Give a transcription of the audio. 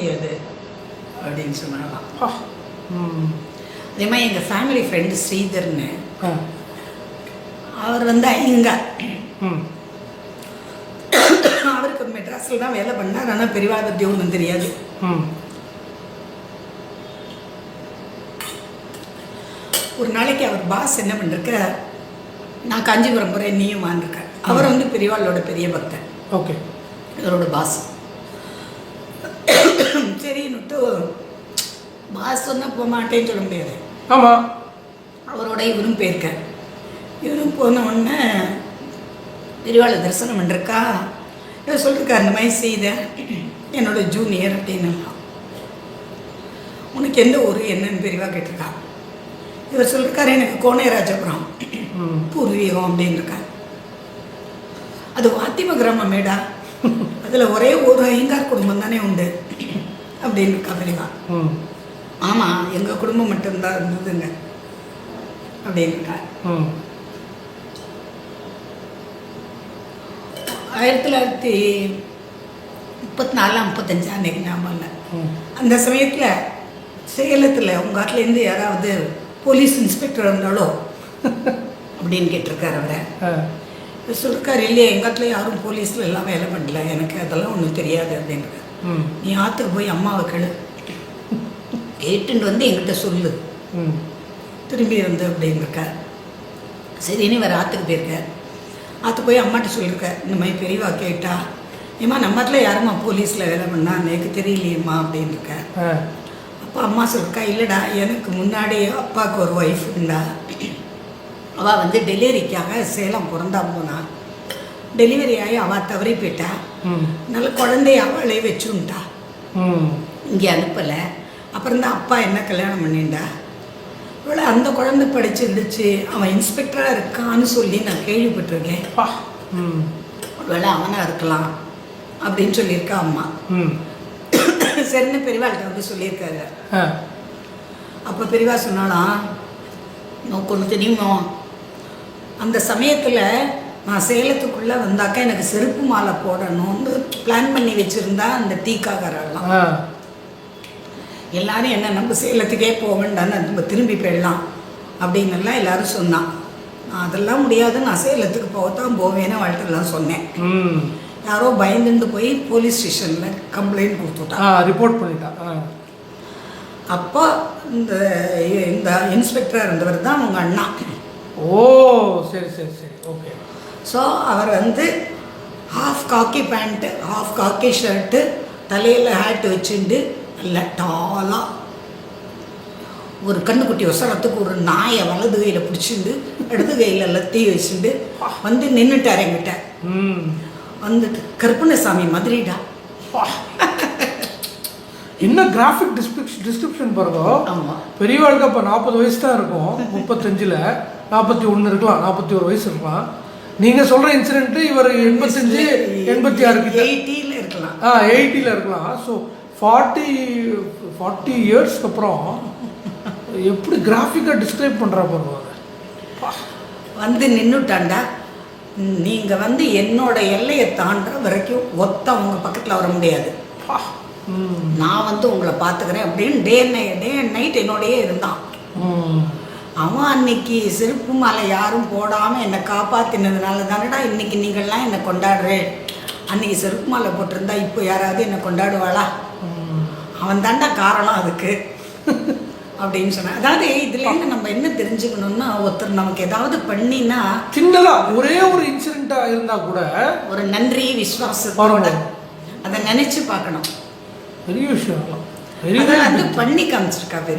முடியாது அப்படின்னு. ம். அதே மாதிரி எங்கள் ஃபேமிலி ஃப்ரெண்டு ஸ்ரீதர்னு. அவர் வந்து ம். அவருக்கு மெட்ராஸில் தான் வேலை பண்ணார் ஆனால் பெரியவா பற்றி ஒன்றும் தெரியாது. ஒரு நாளைக்கு அவர் பாஸ் என்ன பண்ணிருக்க நான் காஞ்சிபுரம் போகிறேன் நீயும் வாங்கிருக்க அவர் வந்து பெரியவாளோட பெரிய பக்தன் ஓகே. இவரோட பாஸ் பாஸ் சொன்னால் போக மாட்டேன்னு சொல்ல முடியாது. ஆமாம் அவரோட இவரும் போயிருக்க இவரும் போன உடனே பெரியவாளை தரிசனம் பண்ணிருக்கா இவர் சொல்லிருக்காரு இந்த மாதிரி செய்த என்னோட ஜூனியர் அப்படின்னு. உனக்கு எந்த ஊர் என்னன்னு பெரியவா கேட்டிருக்கா. இவர் சொல்லிருக்காரு எனக்கு கோணையராஜபுரம். ம். பூர்வீகம் அப்படின்னு இருக்கார் அது வாத்திம கிராமம் மேடா அதில் ஒரே ஒரு ஐந்தார் குடும்பம் தானே உண்டு. அப்படின்னு ம். ஆமாம் எங்கள் குடும்பம் மட்டும்தான் இருந்ததுங்க. அப்படின்னு இருக்கா? ம். ஆயிரத்தி தொள்ளாயிரத்தி முப்பத்தி நாலு முப்பத்தஞ்சா அன்னைக்கு ஞாபகம் இல்லை. அந்த சமயத்தில் சேலத்தில் உங்கள் காட்டிலேருந்து யாராவது போலீஸ் இன்ஸ்பெக்டர் இருந்தாலோ அப்படின்னு கேட்டிருக்காரு அவரை. சொல்லிருக்காரு இல்லையே எங்கள் காட்டில் யாரும் போலீஸில் எல்லாம் வேலை பண்ணல. எனக்கு அதெல்லாம் ஒன்றும் தெரியாது அப்படின்னு நீ ஆற்றுக்கு போய் அம்மாவை கேளு. கேட்டுன்னு வந்து என்கிட்ட சொல்லு. ம். திரும்பி வந்து அப்படின்னு இருக்க சரின்னு இவர் ஆற்றுக்கு போயிருக்க. ஆற்று போய் அம்மாட்ட சொல்லியிருக்க இந்த மாதிரி பெரியவா கேட்டா ஏம்மா நம்ம இடத்துல யாரும்மா போலீஸில் வேலை பண்ணா? எனக்கு தெரியலையேம்மா அப்படின்னு இருக்க அப்போ அம்மா சொல்லிருக்கா இல்லைடா எனக்கு முன்னாடி அப்பாவுக்கு ஒரு ஒய்ஃப் இருந்தா அவள் வந்து டெலிவரிக்காக சேலம் பிறந்தா போனா. டெலிவரி ஆகி அவள் தவறி போயிட்டா. ம். நல்ல குழந்தைய அவளே வச்சுன்ட்டா ம். இங்கே அனுப்பலை. அப்புறம் தான் அப்பா என்ன கல்யாணம் பண்ணிண்டா இவ்வளோ அந்த குழந்தை படிச்சிருந்துச்சு அவன் இன்ஸ்பெக்டராக இருக்கான்னு சொல்லி நான் கேள்விப்பட்டிருக்கேன். ஒருவேளை அவனாக இருக்கலாம் அப்படின்னு சொல்லியிருக்கா அம்மா. ம். சரின்னு பெரியவாள்கிட்ட வந்து சொல்லியிருக்காரு. அப்போ பெரியவா சொன்னாலாம் உனக்கு ஒன்று தெரியுமோ அந்த சமயத்தில் நான் சேலத்துக்குள்ளே வந்தாக்கா எனக்கு செருப்பு மாலை போடணும்னு பிளான் பண்ணி வச்சுருந்தா அந்த தீக்காக்காரெல்லாம் ஆ. எல்லாரும் என்ன நம்ம சேலத்துக்கே போக வேண்டாம் நம்ம திரும்பி போயிடலாம் அப்படின்னு எல்லாம் எல்லாரும் சொன்னான். அதெல்லாம் முடியாது நான் சேலத்துக்கு போகத்தான் போவேன்னு வாழ்க்கைலாம் சொன்னேன். யாரோ பயந்துட்டு போய் போலீஸ் ஸ்டேஷனில் கம்ப்ளைண்ட் கொடுத்துட்டான் ரிப்போர்ட் பண்ணிட்டா. ஆ. அப்போ இந்த இந்த இன்ஸ்பெக்டராக இருந்தவர் தான் அவங்க அண்ணா. ஓ சரி சரி சரி. ஓகே ஸோ அவர் வந்து half khaki pant half khaki shirt தலையில் ஹேட் வச்சுட்டு நல்ல டாலாக ஒரு கண்ணுக்குட்டி ஒசரத்துக்கு ஒரு நாயை வலது கையில் பிடிச்சிண்டு இடது கையில் லத்தி வச்சுட்டு வந்து நின்றுட்டார் என்கிட்ட. ம். வந்துட்டு கருப்பண்ணசாமி மாதிரிடா. என்ன கிராஃபிக் டிஸ்கிரிப்ஷன் டிஸ்கிரிப்ஷன் பாருங்க. ஆமாம் பெரியவாளுக்கு அப்போ நாற்பது வயசு தான் இருக்கும். முப்பத்தஞ்சில் நாற்பத்தி ஒன்று இருக்கலாம் நாற்பத்தி ஒரு வயசு இருக்கலாம். நீங்கள் சொல்கிற இன்சிடென்ட்டு இவர் எண்பத்தஞ்சு எண்பத்தி ஆறு எயிட்டியில் இருக்கலாம். ஆ எயிட்டியில் இருக்கலாம். ஸோ ஃபார்ட்டி ஃபார்ட்டி இயர்ஸ்க்கு அப்புறம் எப்படி கிராஃபிக்காக டிஸ்கிரைப் பண்ணுறா பாருங்க. வந்து நின்றுட்டாண்டா நீங்கள் வந்து என்னோட எல்லையை தாண்டுற வரைக்கும் ஒத்த உங்க பக்கத்தில் வர முடியாது. நான் வந்து உங்களை பார்த்துக்கிறேன் அப்படின்னு டே நை டே அண்ட் நைட் என்னோடயே இருந்தான். அவன் அன்னைக்கு செருப்பு மாலை யாரும் போடாமல் என்னை காப்பாற்றினதுனால தானடா இன்னைக்கு நீங்கள்லாம் என்னை கொண்டாடுறேன் அன்னைக்கு செருப்பு மாலை போட்டிருந்தா இப்போ யாராவது என்னை கொண்டாடுவாளா. அவன் தாண்டா காரணம் அதுக்கு. அப்படின்னு சொன்னான். அதாவது இதுல நம்ம என்ன தெரிஞ்சுக்கணும்னா ஒருத்தர் நமக்கு ஏதாவது பண்ணினா சின்னதா ஒரே ஒரு இன்சிடென்ட்டாக இருந்தால் கூட ஒரு நன்றி பரவாயில்ல. அதை நினைச்சு பார்க்கணும். பெரிய விஷயம். வந்து பண்ணி காமிச்சிருக்கா பெரிய